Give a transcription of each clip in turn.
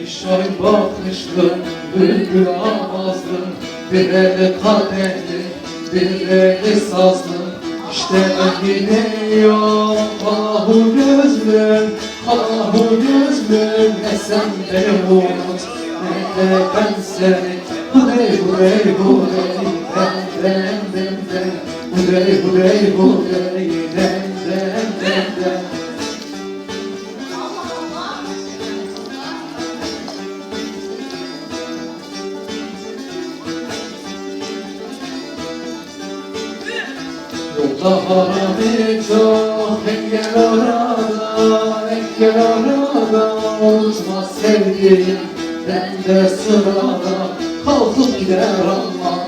Üç ay bakışlım, bülbül avazlım Bir eli kadehli, bir eli sazlım İşte ben gidiyorum, kalahu gözlüm Kalahu gözlüm, ne sen beni unut Ne de ben seni. Hudey hudey hudey, den den den den Hudey hudey hudey, den den den den Harami çok engel orada Engel orada Unutma sevdiğim Ben de sırada. Kalkıp gider Allah'ıma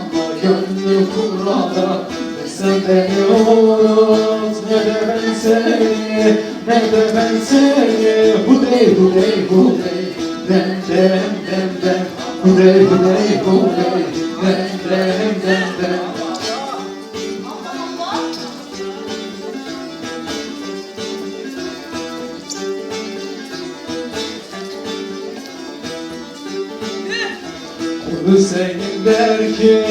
Gönlü kurada Ne sen beni unut Ne de ben seni Ne de ben seni. Hudey hudey hudey Den den den den Hudey hudey hudey Hüseyin der ki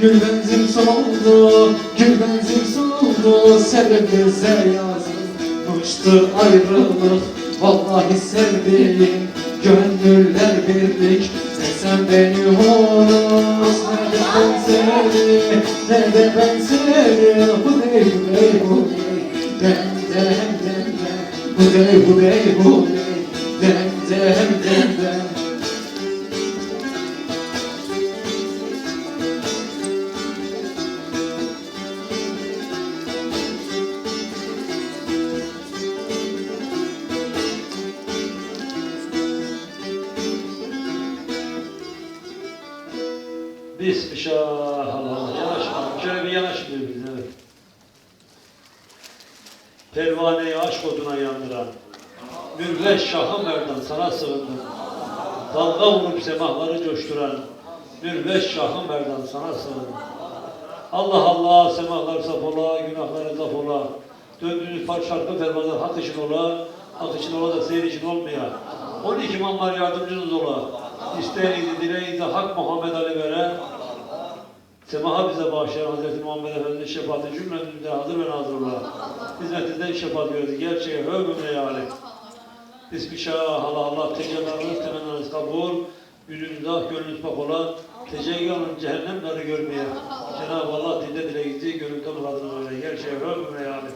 gül benzin soldu, gül benzin soldu Sebebimize yazılmıştır ayrılık Vallahi sevdiğim gönüller birlik. Ne beni unut, ne de ben seni Ne de ben seni. Hudey hudey hudey Den den den den Hudey hudey hudey Den den den den Bismillah Allah yanaş bakalım. Şöyle bir yanaş birbirine. Evet. Pervaneyi aşk oduna yandıran, mürveş şahı merdan sana sığındım. Dalga vurup semahları coşturan, mürveş şahı merdan sana sığındım. Allah Allah semahlar saf ola, günahları zaf ola. Döndüğünüz par şarkı fermanlar hak için ola, hak için ola da seyir için olmaya. 12 imamlar yardımcınız ola. İsteğinizi dileğinizi hak Muhammed Ali vere. Semaha bize bağışlayan Hazreti Muhammed Efendi'nin şefaati cümlemizde hazır ve nazır ola. Hizmetinizden şefaat veriyoruz. Gerçeğe hövmüne yâli. Bismillah, Allah Allah, tecellanınız, temennanız kabul. Yüzünüz ah, gönlünüz pak ola. Tecelli alın cehennem görmeye. Cenab-ı Allah dinde dileğinizi, gönülde muradını öyle. Gerçeğe hövmüne yâli.